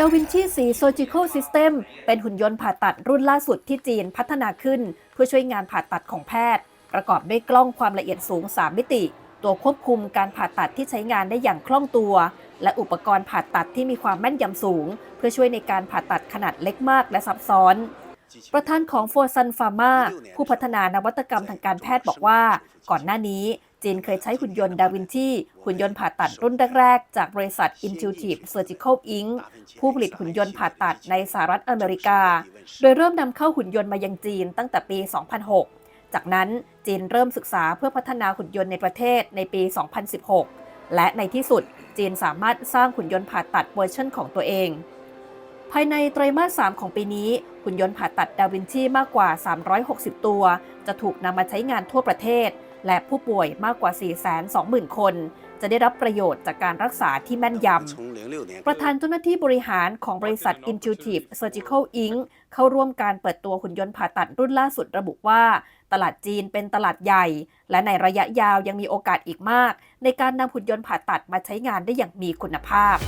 Speaker 3: ดาวินชีสี Surgical System เป็นหุ่นยนต์ผ่าตัดรุ่นล่าสุดที่จีนพัฒนาขึ้น เพื่อช่วยงานผ่าตัดของแพทย์ ประกอบด้วยกล้องความละเอียดสูง 3 มิติ ตัวควบคุมการผ่าตัดที่ใช้งานได้อย่างคล่องตัว และอุปกรณ์ผ่าตัดที่มีความแม่นยำสูง เพื่อช่วยในการผ่าตัดขนาดเล็กมากและซับซ้อน ประธานของ f o r s u n Pharma ผู้พัฒนานวัตกรรมทางการแพทย์บอกว่า ก่อนหน้านี้ จีนเคยใช้หุ่นยนต์ดาวินชีหุ่นยนต์ผ่าตัดรุ่นแรก ๆ จากบริษัท Intuitive Surgical Inc. ผู้ผลิตหุ่นยนต์ผ่าตัดในสหรัฐอเมริกา โดยเริ่มนำเข้าหุ่นยนต์มายังจีนตั้งแต่ปี 2006 จากนั้นจีนเริ่มศึกษาเพื่อพัฒนาหุ่นยนต์ในประเทศในปี 2016 และในที่สุดจีนสามารถสร้างหุ่นยนต์ผ่าตัดเวอร์ชันของตัวเอง ภายในไตรมาส 3 ของปีนี้ หุ่นยนต์ผ่าตัดดาวินชีมากกว่า 360 ตัว จะถูกนำมาใช้งานทั่วประเทศ และผู้ป่วยมากกว่า 420,000 คน จะได้รับประโยชน์จากการรักษาที่แม่นยำ ประธานเจ้าหน้าที่บริหารของบริษัท Intuitive Surgical Inc. เข้าร่วมการเปิดตัวหุ่นยนต์ผ่าตัดรุ่นล่าสุดระบุว่า ตลาดจีนเป็นตลาดใหญ่ และในระยะยาวยังมีโอกาสอีกมาก ในการนำหุ่นยนต์ผ่าตัดมาใช้งานได้อย่างมีคุณภาพ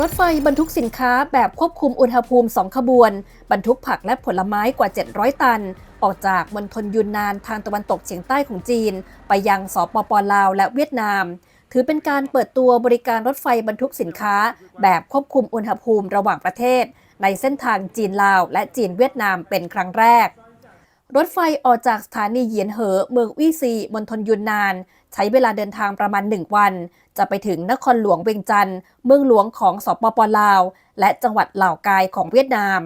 Speaker 3: รถไฟบรรทุกสินค้าแบบควบคุมอุณหภูมิ 2 ขบวน บรรทุกผักและผลไม้กว่า 700 ตัน ออกจากมณฑลยุนนานทางตะวันตกเฉียงใต้ของจีน ไปยังสปปลาวและเวียดนาม ถือเป็นการเปิดตัวบริการรถไฟบรรทุกสินค้า แบบควบคุมอุณหภูมิระหว่างประเทศ ในเส้นทางจีนลาว และจีนเวียดนามเป็นครั้งแรก รถไฟออกจากสถานีเหยียนเหอเมืองวี่ซีมณฑลยุนนาน ใช้เวลาเดินทางประมาณ 1 วัน จะไปถึงนครหลวงเวียงจันทร์เมืองหลวงของสปปลาว และจังหวัดเหล่ากายของเวียดนาม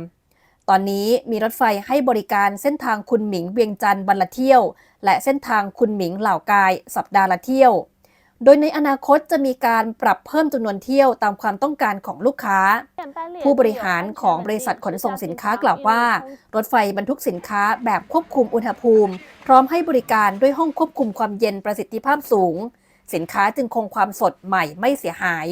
Speaker 3: ตอนนี้มีรถไฟให้บริการเส้นทางคุณหมิงเวียงจันทร์วันละเที่ยว และเส้นทางคุณหมิงเหล่ากายสัปดาห์ละเที่ยว โดยในอนาคตจะมีการปรับเพิ่มจำนวนเที่ยวตามความต้องการของลูกค้า ผู้บริหารของบริษัทขนส่งสินค้ากล่าวว่า รถไฟบรรทุกสินค้าแบบควบคุมอุณหภูมิ พร้อมให้บริการด้วยห้องควบคุมความเย็นประสิทธิภาพสูง สินค้าจึงคงความสดใหม่ไม่เสียหาย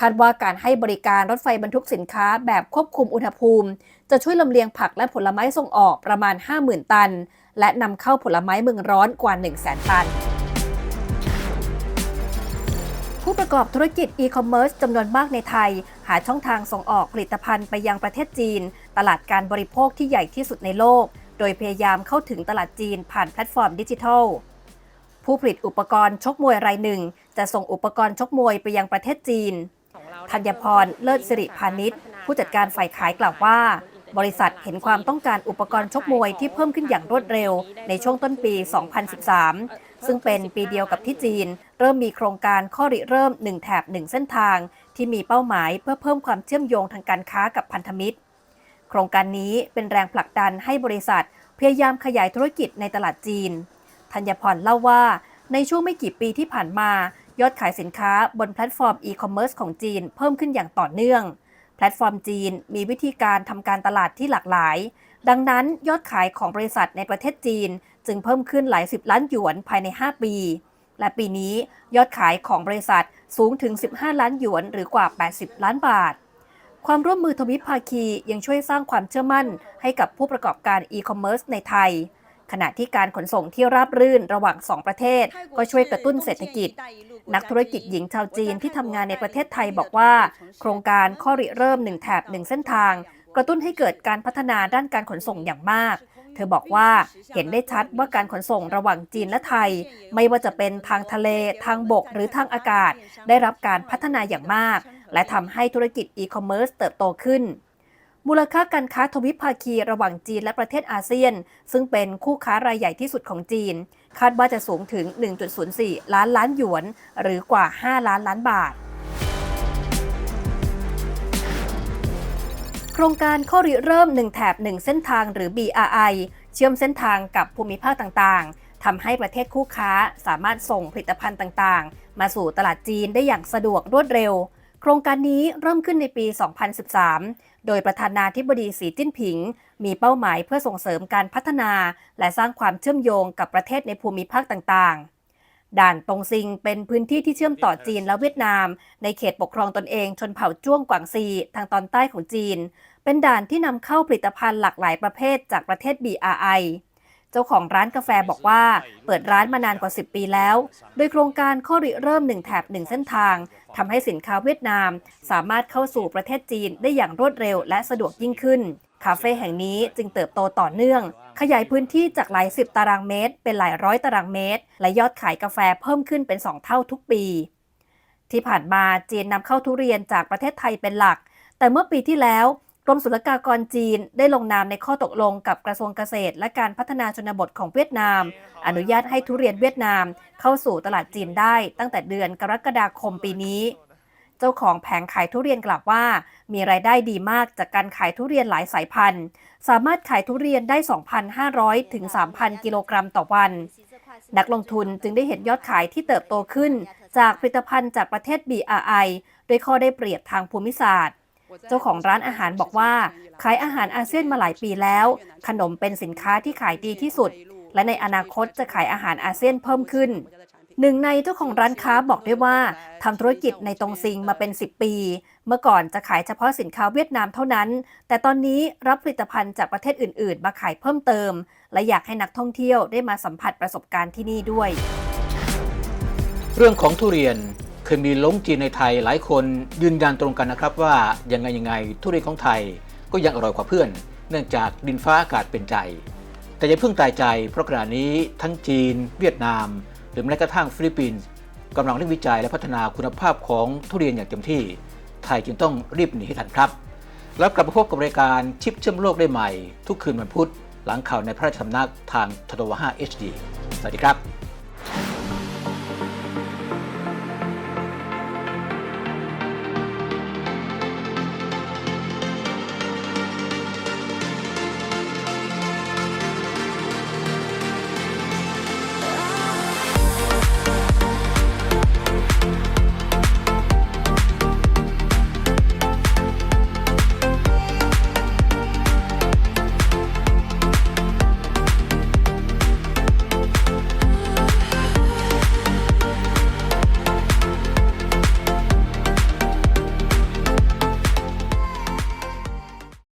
Speaker 3: คาดว่าการให้บริการรถไฟบรรทุกสินค้าแบบควบคุมอุณหภูมิ จะช่วยลำเลียงผักและผลไม้ส่งออกประมาณ 50,000 ตัน และนำเข้าผลไม้เมืองร้อนกว่า 100,000 ตันผู้ประกอบธุรกิจอีคอมเมิร์ซจำนวนมากในไทย หาช่องทางส่งออกผลิตภัณฑ์ไปยังประเทศจีน ตลาดการบริโภคที่ใหญ่ที่สุดในโลก โดยพยายามเข้าถึงตลาดจีนผ่านแพลตฟอร์มดิจิทัล ผู้ผลิตอุปกรณ์ชกมวยรายหนึ่ง จะส่งอุปกรณ์ชกมวยไปยังประเทศจีนธัญพรเลิศสิริพาณิชย์ผู้จัดการฝ่ายขายกล่าวว่า บริษัทเห็นความต้องการอุปกรณ์ชกมวยที่เพิ่มขึ้นอย่างรวดเร็ว ในช่วงต้นปี 2013 ซึ่งเป็นปีเดียวกับที่จีน เริ่มมีโครงการข้อริเริ่ม 1 แถบ 1 เส้นทาง ที่มีเป้าหมายเพื่อเพิ่มความเชื่อมโยงทางการค้ากับพันธมิตร โครงการนี้เป็นแรงผลักดันให้บริษัทพยายามขยายธุรกิจในตลาดจีน ธัญพรเล่าว่า ในช่วงไม่กี่ปีที่ผ่านมา ยอดขายสินค้าบนแพลตฟอร์มอีคอมเมิร์ซของจีนเพิ่มขึ้นอย่างต่อเนื่อง แพลตฟอร์มจีนมีวิธีการทำการตลาดที่หลากหลาย ดังนั้นยอดขายของบริษัทในประเทศจีน จึงเพิ่มขึ้นหลายสิบล้านหยวนภายใน 5 ปี และปีนี้ยอดขายของบริษัทสูงถึง 15 ล้านหยวนหรือกว่า 80 ล้านบาทความร่วมมือทวิภาคียังช่วยสร้างความเชื่อมั่นให้กับผู้ประกอบการอีคอมเมิร์ซในไทย ขณะที่การขนส่งที่ราบรื่นระหว่าง 2 ประเทศ ก็ช่วยกระตุ้นเศรษฐกิจ นักธุรกิจหญิงชาวจีนที่ทำงานในประเทศไทยบอกว่า โครงการข้อริเริ่ม1แถบ1เส้นทาง กระตุ้นให้เกิดการพัฒนาด้านการขนส่งอย่างมาก เธอบอกว่าเห็นได้ชัดว่าการขนส่งระหว่างจีนและไทย ไม่ว่าจะเป็นทางทะเล ทางบกหรือทางอากาศ ได้รับการพัฒนาอย่างมาก และทำให้ธุรกิจอีคอมเมิร์ซเติบโตขึ้น มูลค่าการค้าทวิภาคีระหว่างจีนและประเทศอาเซียน ซึ่งเป็นคู่ค้ารายใหญ่ที่สุดของจีน คาดว่าจะสูงถึง 1.04 ล้านล้านหยวน หรือกว่า 5 ล้านล้านบาท โครงการข้อริเริ่ม 1 แถบ 1 เส้นทางหรือ BRI เชื่อมเส้นทางกับภูมิภาคต่างๆ ทำให้ประเทศคู่ค้าสามารถส่งผลิตภัณฑ์ต่างๆ มาสู่ตลาดจีนได้อย่างสะดวกรวดเร็ว โครงการนี้เริ่มขึ้นในปี 2013 โดยประธานาธิบดีสีจิ้นผิง มีเป้าหมายเพื่อส่งเสริมการพัฒนา และสร้างความเชื่อมโยงกับประเทศในภูมิภาคต่างๆ ด่านตงซิงเป็นพื้นที่ที่เชื่อมต่อจีนและเวียดนาม ในเขตปกครองตนเองชนเผ่าจ้วงกวางซีทางตอนใต้ของจีน เป็นด่านที่นำเข้าผลิตภัณฑ์หลากหลายประเภทจากประเทศ BRI จ้าของร้านกาแฟบอกว่า เปิดร้านมานานกว่า 10 ปีแล้ว โดยโครงการข้อริเริ่ม1แถบ1เส้นทางทำให้สินค้าเวียดนาม สามารถเข้าสู่ประเทศจีนได้อย่างรวดเร็วและสะดวกยิ่งขึ้น คาเฟ่แห่งนี้จึงเติบโตต่อเนื่อง ขยายพื้นที่จากหลายสิบตารางเมตร เป็นหลายร้อยตารางเมตร และยอดขายกาแฟเพิ่มขึ้นเป็น 2 เท่าทุกปี ที่ผ่านมาจีนนำเข้าทุเรียนจากประเทศไทยเป็นหลัก แต่เมื่อปีที่แล้ว กรมศุลกากรจีนได้ลงนามในข้อตกลงกับกระทรวงเกษตร และการพัฒนาชนบทของเวียดนาม อนุญาตให้ทุเรียนเวียดนามเข้าสู่ตลาดจีนได้ตั้งแต่เดือนกรกฎาคมปีนี้ เจ้าของแผงขายทุเรียนกล่าวว่า มีรายได้ดีมากจากการขายทุเรียนหลายสายพันธุ์ สามารถขายทุเรียนได้ 2,500 ถึง 3,000 กิโลกรัมต่อวัน นักลงทุนจึงได้เห็นยอดขายที่เติบโตขึ้น จากผลิตภัณฑ์จากประเทศ BRI โดยข้อได้เปรียบทางภูมิศาสตร์ เจ้าของร้านอาหารบอกว่า ขายอาหารอาเซียนมาหลายปีแล้ว ขนมเป็นสินค้าที่ขายดีที่สุด และในอนาคตจะขายอาหารอาเซียนเพิ่มขึ้นหนึ่งในเจ้าของร้านค้าบอกด้วยว่าทำธุรกิจในตรงซิงมาเป็น 10 ปี เมื่อก่อนจะขายเฉพาะสินค้าเวียดนามเท่านั้น แต่ตอนนี้รับผลิตภัณฑ์จากประเทศอื่น ๆ มาขายเพิ่มเติม และอยากให้นักท่องเที่ยวได้มาสัมผัสประสบการณ์ที่นี่ด้วย
Speaker 1: เรื่องของทุเรียน เคยมีล้งจีนในไทยหลายคนยืนยันตรงกันนะครับว่ายังไงยังไงทุเรียนของไทยก็ยังอร่อยกว่าเพื่อน เนื่องจากดินฟ้าอากาศเป็นใจ แต่อย่าเพิ่งตายใจ เพราะขณะนี้ทั้งจีน เวียดนาม หรือแม้กระทั่งฟิลิปปินส์กำลังเร่งวิจัยและพัฒนาคุณภาพของทุเรียนอย่างเต็มที่ ไทยจึงต้องรีบหนีให้ทันครับ แล้วกลับมาพบกับรายการชิปเชื่อมโลกได้ใหม่ ทุกคืนวันพุธหลังข่าวในพระราชสำนักทางททว5 HD สวัสดีครับ